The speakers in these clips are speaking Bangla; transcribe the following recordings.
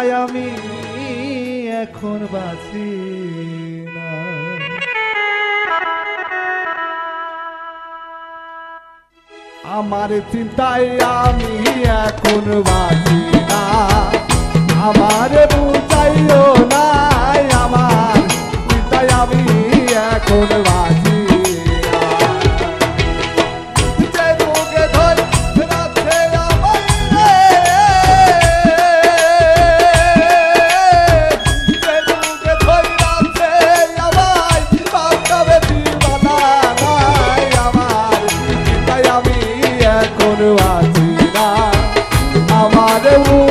চিন্তায় আমি এখন বাঁচি আমার চিন্তায় আমি এখন বাঁচি না। আমার বুঝাইও না আমার চিন্তায় আমি এখন বাঁচি আমার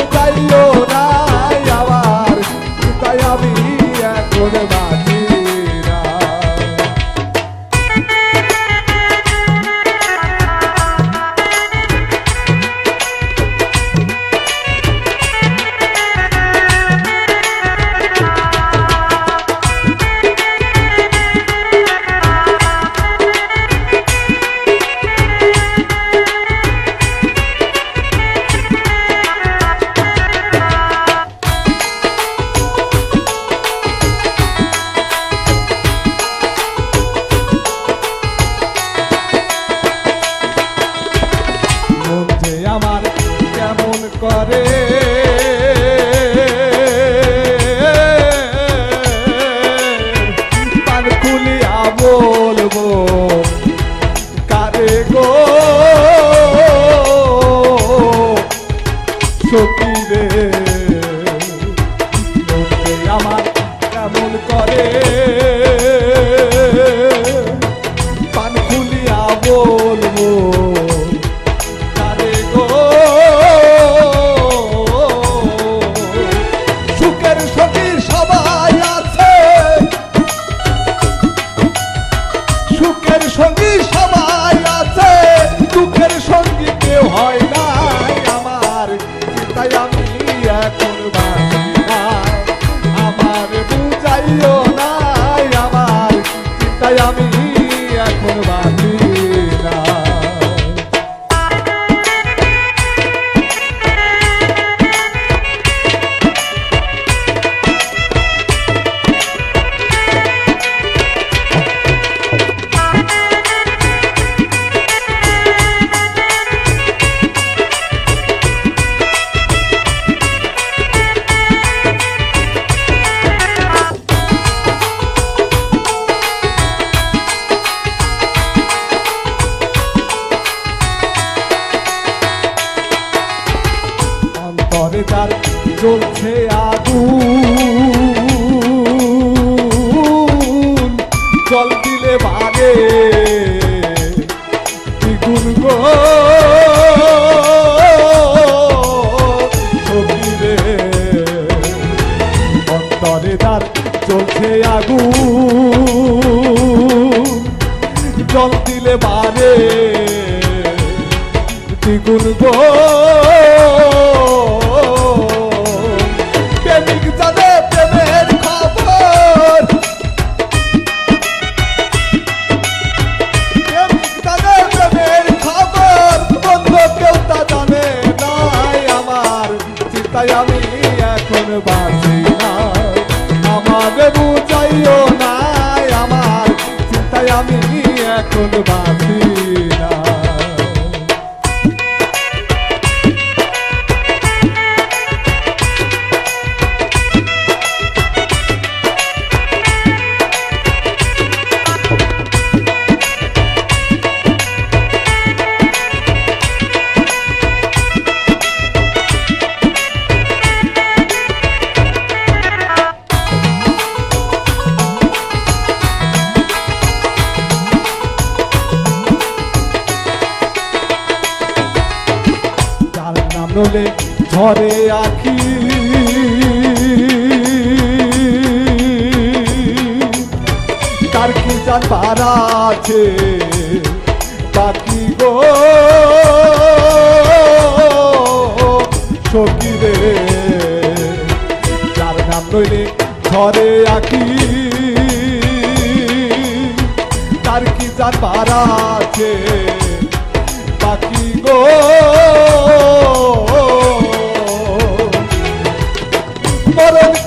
সঙ্গী সবাই আছে, দুঃখের সঙ্গী কেউ হয় নাই আমার চিন্তায় আমি এখন না আমার বুঝাইও তার জ্বলছে আগুন। জল দিলে বাগে দ্বিগুণ গো। অন্তরে তার চলছে আগুন। জল দিলে বারে দ্বিগুণ গো। আমি এখন বাঁচি না। আমার বুঝাইও নাই আমার চিন্তায় আমি এখন বাসি না। নলে ঝরে আখি। তার কি জানবার আছে? বাকি গো? সখী যার নাম নইলে ঝরে আখি। তার কি জানবার আছে? বাকি গো?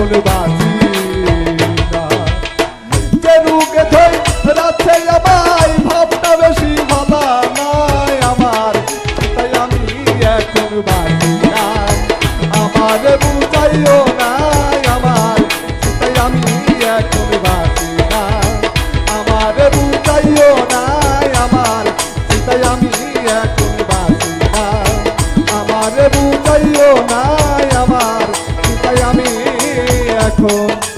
এখন বাঁচি আমার